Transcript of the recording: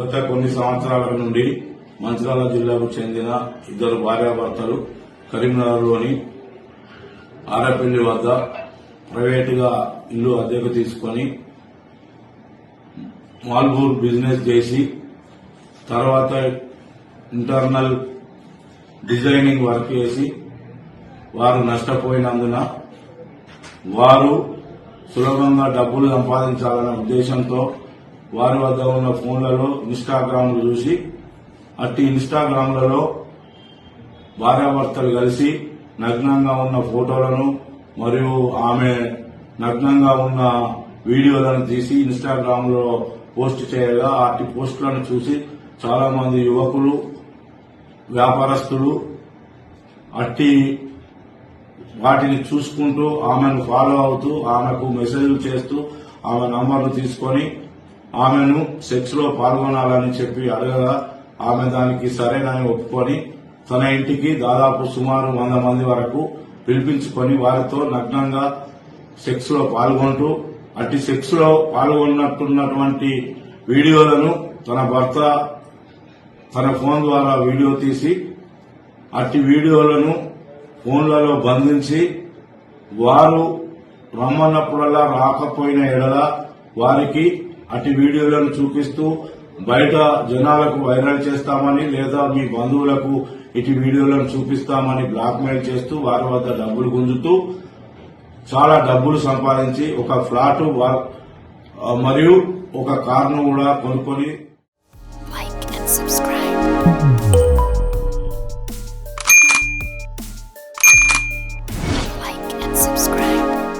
గత కొన్ని సంవత్సరాల నుండి మంచిర్యాల జిల్లాకు చెందిన ఇద్దరు భార్యాభర్తలు కరీంనగర్లోని ఆరపల్లి వద్ద ప్రైవేటుగా ఇల్లు అద్దెకు తీసుకొని మాల్బూర్ బిజినెస్ చేసి తర్వాత ఇంటర్నల్ డిజైనింగ్ వర్క్ చేసి వారు నష్టపోయినందున వారు సులభంగా డబ్బులు సంపాదించాలనే ఉద్దేశంతో వారి వద్ద ఉన్న ఫోన్లలో ఇన్స్టాగ్రామ్లు చూసి అట్టి ఇన్స్టాగ్రామ్లలో భార్యాభర్తలు కలిసి నగ్నంగా ఉన్న ఫోటోలను మరియు ఆమె నగ్నంగా ఉన్న వీడియోలను తీసి ఇన్స్టాగ్రామ్లో పోస్ట్ చేయగా అట్టి పోస్టులను చూసి చాలా మంది యువకులు వ్యాపారస్తులు అట్టి వాటిని చూసుకుంటూ ఆమెను ఫాలో అవుతూ ఆమెకు మెసేజ్లు చేస్తూ ఆమె నంబర్ను తీసుకొని ఆమెను సెక్స్లో పాల్గొనాలని చెప్పి అడగగా ఆమె దానికి సరేనని ఒప్పుకొని తన ఇంటికి దాదాపు సుమారు వంద మంది వరకు పిలిపించుకొని వారితో నగ్నంగా సెక్స్లో పాల్గొంటూ అట్టి సెక్స్లో పాల్గొన్నట్టున్నటువంటి వీడియోలను తన భర్త తన ఫోన్ ద్వారా వీడియో తీసి అట్టి వీడియోలను ఫోన్లలో బంధించి వారు రమ్మన్నప్పుడల్లా రాకపోయిన ఎడల వారికి అట్టి వీడియోలను చూపిస్తూ బయట జనాలకు వైరల్ చేస్తామని లేదా మీ బంధువులకు ఇటు వీడియోలను చూపిస్తామని బ్లాక్మెయిల్ చేస్తూ వారి వద్ద డబ్బులు గుంజుతూ చాలా డబ్బులు సంపాదించి ఒక ఫ్లాట్ మరియు ఒక కార్ను కూడా కొనుక్కొని.